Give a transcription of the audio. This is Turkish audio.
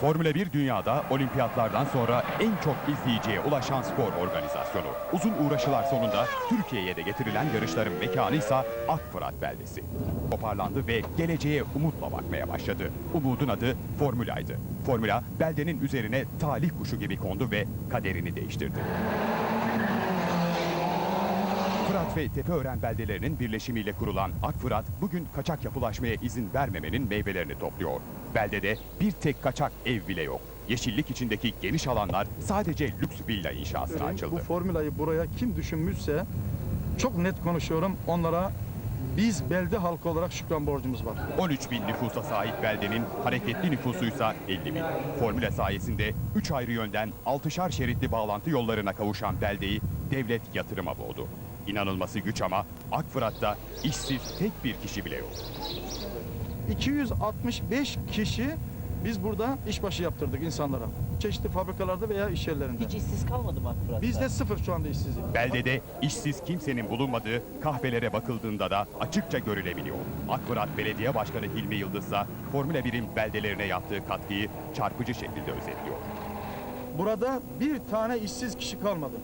Formula 1 dünyada olimpiyatlardan sonra en çok izleyiciye ulaşan spor organizasyonu. Uzun uğraşılar sonunda Türkiye'ye de getirilen yarışların mekanı ise Akfırat beldesi. Toparlandı ve geleceğe umutla bakmaya başladı. Umudun adı Formula'ydı. Formula beldenin üzerine talih kuşu gibi kondu ve kaderini değiştirdi. Fırat ve Tepeören beldelerinin birleşimiyle kurulan Akfırat bugün kaçak yapılaşmaya izin vermemenin meyvelerini topluyor. Beldede bir tek kaçak ev bile yok. Yeşillik içindeki geniş alanlar sadece lüks villa inşasına Bu açıldı. formülayı buraya kim düşünmüşse çok net konuşuyorum onlara biz belde halkı olarak şükran borcumuz var. 13 bin nüfusa sahip beldenin hareketli nüfusuysa 50 bin. Formüle sayesinde 3 ayrı yönden 6'şar şeritli bağlantı yollarına kavuşan beldeyi devlet yatırıma boğdu. İnanılması güç ama Akfırat'ta işsiz tek bir kişi bile yok. 265 kişi biz burada işbaşı yaptırdık insanlara. Çeşitli fabrikalarda veya iş yerlerinde. Hiç işsiz kalmadı mı Akfırat'ta? Bizde sıfır şu anda işsizlik. Beldede işsiz kimsenin bulunmadığı kahvelere bakıldığında da açıkça görülebiliyor. Akfırat Belediye Başkanı Hilmi Yıldızsa Formula 1'in beldelerine yaptığı katkıyı çarpıcı şekilde özetliyor. Burada bir tane işsiz kişi kalmadı.